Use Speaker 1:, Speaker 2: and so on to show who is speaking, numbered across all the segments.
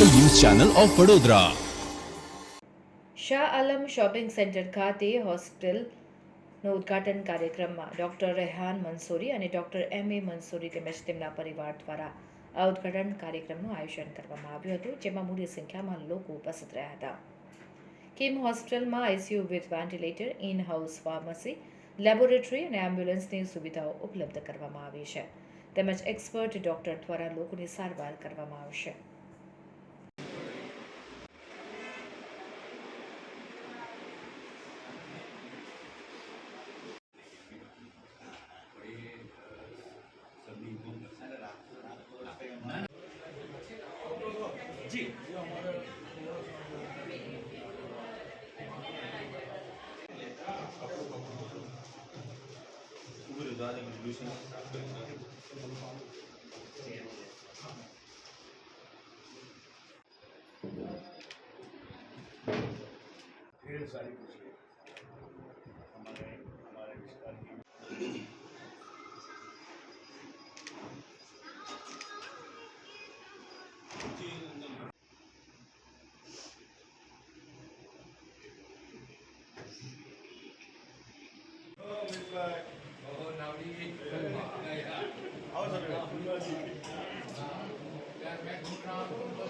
Speaker 1: Channel of Vadodara.
Speaker 2: Shah Alam shopping centre ખાતે હોસ્ટેલનો ઉદ્ઘાટન કાર્યક્રમમાં ડૉક્ટર રેહાન મંસૂરી અને ડૉક્ટર એમ એ મંસૂરી તેમજ તેમના પરિવાર દ્વારા આ ઉદ્ઘાટન કાર્યક્રમનું આયોજન કરવામાં આવ્યું હતું, જેમાં મોટી સંખ્યામાં લોકો ઉપસ્થિત રહ્યા હતા. કિમ હોસ્પિટલમાં ICU with ventilator in house pharmacy, laboratory અને એમ્બ્યુલન્સની સુવિધાઓ ઉપલબ્ધ કરવામાં આવી છે. તેમજ એક્સપર્ટ ડૉક્ટર દ્વારા લોકોની સારવાર કરવામાં આવશે.
Speaker 3: ढेर सारी खुशी हमारे हमारे विस्तार की मिलकर बहुत नामी आओ सब यार मैं घूम रहा हूँ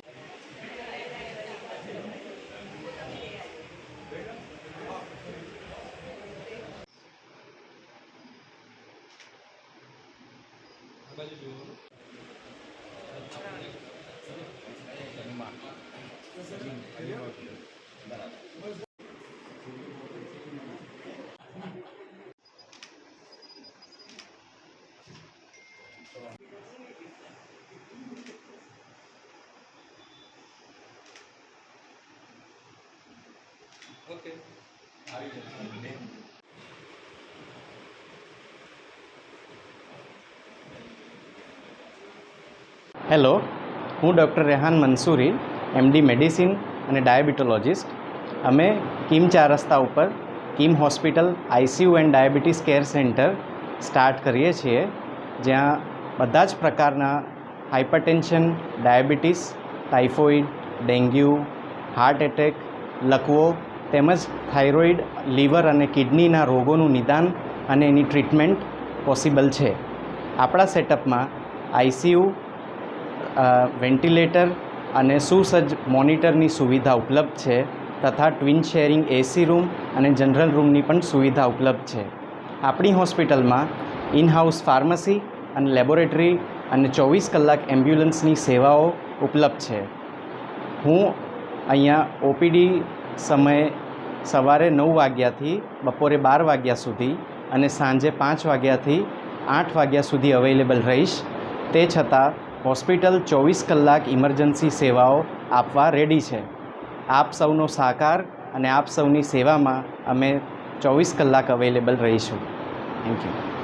Speaker 3: बाजू जो धन्यवाद सर
Speaker 4: હેલો હું doctor Rehan Mansuri MD medicine અને ડાયાબિટોલોજિસ્ટ અમે કિમ ચાર રસ્તા ઉપર Kim hospital ICU and diabetes care centre start કરીએ છીએ, જ્યાં બધા જ પ્રકારના hypertension diabetes, typhoid, dengue, heart attack, લકવો તેમજ થાઇરોઇડ, લીવર અને કિડનીના રોગોનું નિદાન અને એની ટ્રીટમેન્ટ પોસિબલ છે. આપણા સેટઅપમાં આઈસીયુ વેન્ટિલેટર અને સુસજ્જ મોનિટરની સુવિધા ઉપલબ્ધ છે તથા ટ્વિન શેરિંગ એસી રૂમ અને જનરલ રૂમની પણ સુવિધા ઉપલબ્ધ છે. આપણી હોસ્પિટલમાં ઇન હાઉસ ફાર્મસી અને લેબોરેટરી અને ચોવીસ કલાક એમ્બ્યુલન્સની સેવાઓ ઉપલબ્ધ છે. હું અહીંયા ઓપીડી સમયે સવારે નવ વાગ્યાથી બપોરે બાર વાગ્યા સુધી અને સાંજે પાંચ વાગ્યાથી આઠ વાગ્યા સુધી અવેલેબલ રહીશ. તે છતાં, હોસ્પિટલ ચોવીસ કલાક ઇમરજન્સી સેવાઓ આપવા રેડી છે. આપ સૌનો સહકાર અને આપ સૌની સેવામાં અમે ચોવીસ કલાક અવેલેબલ રહીશું. Thank you.